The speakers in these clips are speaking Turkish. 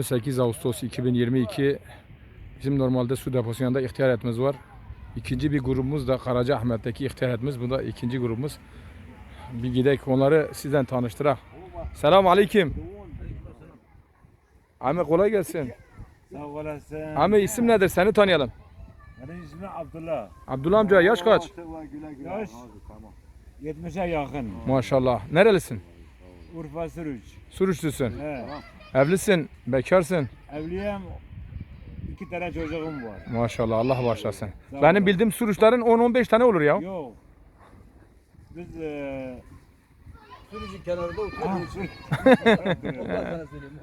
28 Ağustos 2022 bizim normalde su deposu yanında ihtiyar etimiz var. İkinci bir grubumuz da Karaca Ahmet'teki ihtiyar etimiz. Bu da ikinci grubumuz. Bir gidek onları sizden tanıştırak. Selamun Aleyküm. Ahmet kolay gelsin. Sağ olasın. Ahmet isim nedir? Seni tanıyalım. Benim ismim Abdullah. Abdullah amca yaş kaç? Yaş 70'e yakın. Maşallah. Nerelisin? Urfa Sürüç. Suruçlusun. He. Evlisin, bekarsın. Evliyim. İki tane çocuğum var. Maşallah Allah başlasın. Sağ Benim bildiğim suruçların 10-15 tane olur ya. Yok. Biz e, Sürücü kenarında oturuyoruz.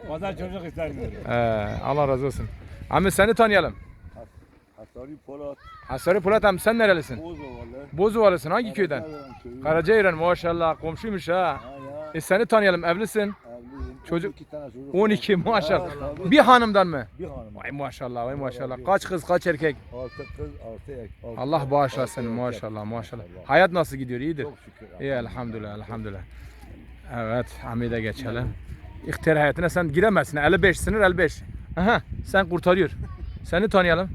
fazla çocuk istemiyoruz. Ee, Allah razı olsun. Ahmet seni tanıyalım. Hasari Polat, Hasarı Polat abi sen nerelisin? Bozovalı. Bozuvalısın hangi köyden? Karacayıran maşallah komşuymuş ha. Ya, E seni tanıyalım evlisin. evliyim. Çocuk- 12 tane çocuk. 12 var. maşallah. Tabii. Bir hanımdan mı? Bir hanım. Vay maşallah vay maşallah. Kaç kız kaç erkek? 6 kız, 6 erkek. altı- Allah bağışlasın altı erkek. maşallah maşallah. Hayat nasıl gidiyor iyidir? Çok şükür. İyi elhamdülillah elhamdülillah. Evet Hamid'e geçelim. İhtiyar hayatına sen giremezsin. 55 sınır 55. Aha sen kurtarıyor. Seni tanıyalım.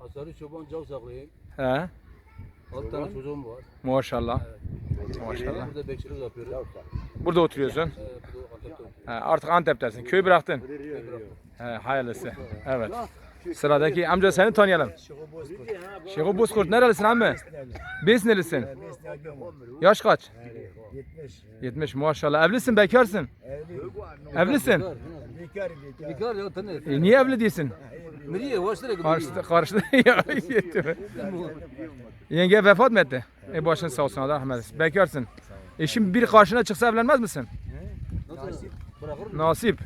Hasarı çoban cav saklayayım. He. Alt tane çocuğum var. Maşallah. Maşallah. Burada bekçilik yapıyorum. Burada oturuyorsun. Ee, burada Antep'te oturuyorum. He, artık Antep'tesin. Köyü bıraktın. Köy bıraktım. He, hayırlısı. Evet. Sıradaki amca seni tanıyalım. Şeho Bozkurt nerelisin ammi? Besnelisin. Yaş kaç? 70. 70 maşallah. Evlisin, bekarsın. Evlisin. Bekar ya tanı. E, niye evli değilsin? Başlara gidiyor. Karşıda, karşıda ya. yetti. Yenge vefat mı etti? E başın sağ olsun Allah rahmet eylesin. Bekarsın. E şimdi bir karşına çıksa evlenmez misin? Nasip. Nasip.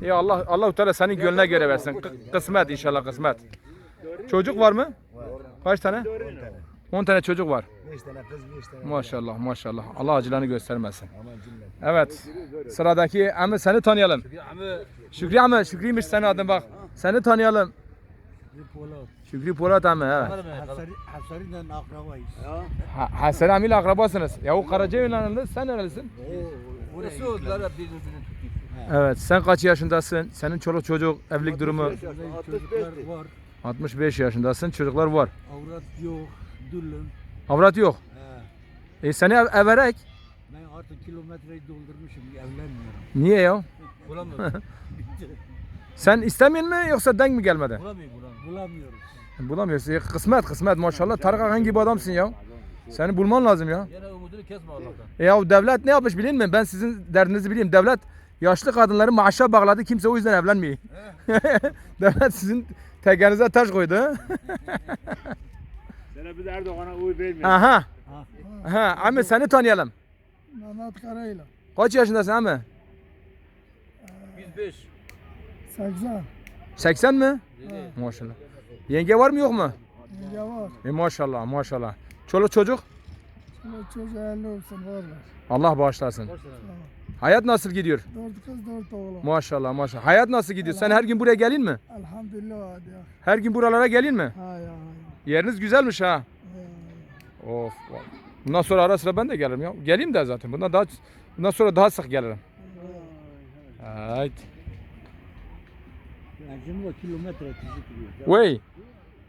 Ya Allah Allah Teala senin gönlüne göre versin. Kısmet inşallah kısmet. Çocuk var mı? Kaç tane? 10 tane. 10 tane çocuk var. 5 tane kız, 5 tane. Maşallah maşallah. Allah acılarını göstermesin. Evet. Sıradaki Ahmet seni tanıyalım. Şükrü Ahmet. Şükrüymüş senin adın bak. Seni tanıyalım. Şükrü Polat Ahmet. Evet. Hasari'den akrabayız. Ha, Hasan Ami ile akrabasınız. Ya o Karacayılan'ın sen nerelisin? Burası oldular hep birbirini tutuyor. Evet. Sen kaç yaşındasın? Senin çoluk çocuk evlilik durumu Çocuklar var, 65 yaşındasın. Çocuklar var. avrat yok, dulum. Avrat yok. He. E seni ev, everek. Ben artık kilometreyi doldurmuşum, evlenmiyorum. Niye ya? Bulamıyorum. Sen istemiyor mu yoksa denk mi gelmedi? Bulamıyorum. Bulamıyorum. Bulamıyoruz. Bulamıyorsun. E, kısmet kısmet maşallah. Tarık Akan gibi adamsın ya. Seni bulman lazım ya. Yine umudunu kesme Allah'tan. E ya devlet ne yapmış bilin mi? Ben sizin derdinizi bileyim. Devlet yaşlı kadınları maaşa bağladı. Kimse o yüzden evlenmiyor. devlet sizin tekenize taş koydu. ha? Sana biz Erdoğan'a oy vermiyoruz. Aha. Aha. Ahmet seni tanıyalım. Mehmet Karayla. Kaç yaşındasın Ahmet? 105. 80. 80 mi? Dedi. Maşallah. Yenge var mı yok mu? Yenge var. E maşallah maşallah. Çoluk çocuk? Şimdi çocuğu elli olsun varlar. Allah bağışlasın. Hayat nasıl gidiyor? Dört kız dört oğlan. Maşallah maşallah. Hayat nasıl gidiyor? Sen her gün buraya gelin mi? Elhamdülillah hadi ya. Her gün buralara gelin mi? Ha ya. Yeriniz güzelmiş ha. Of. vay. Bundan sonra ara sıra ben de gelirim ya. Geleyim de zaten. Bundan daha bundan sonra daha sık gelirim. Kilometre tutuyor. Vay.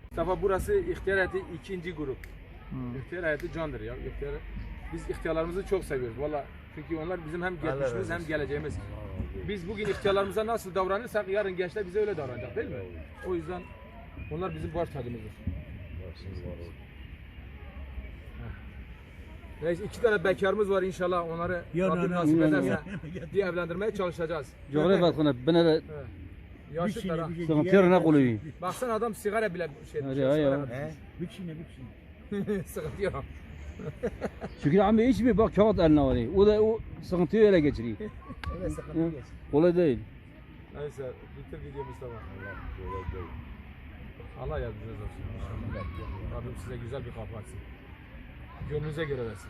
Mustafa burası ihtiyar hayatı ikinci grup. İhtiyar hayatı candır ya. İhtiyar, biz ihtiyarlarımızı çok seviyoruz. Valla çünkü onlar bizim hem geçmişimiz hem geleceğimiz. Biz bugün ihtiyarlarımıza nasıl davranırsak yarın gençler bize öyle davranacak değil mi? O yüzden onlar bizim baş tacımızdır. Neyse iki tane bekarımız var inşallah onları Rabbim nasip ederse bir evlendirmeye çalışacağız. Coğrafya bakına ben de Yaşlılar ha. sıkıntı ne koyayım. Baksana adam sigara bile şey. Hadi şey, ya, sigara ya. bile- Bir kişine Şükür abi hiç mi bak kağıt eline var. O da o sıkıntıyı öyle geçiriyor. Evet, sıkıntı yok. Kolay değil. Neyse bitir video Mustafa. Allah yardımcınız olsun. Rabbim size güzel bir kapı açsın. Gönlünüze göre versin.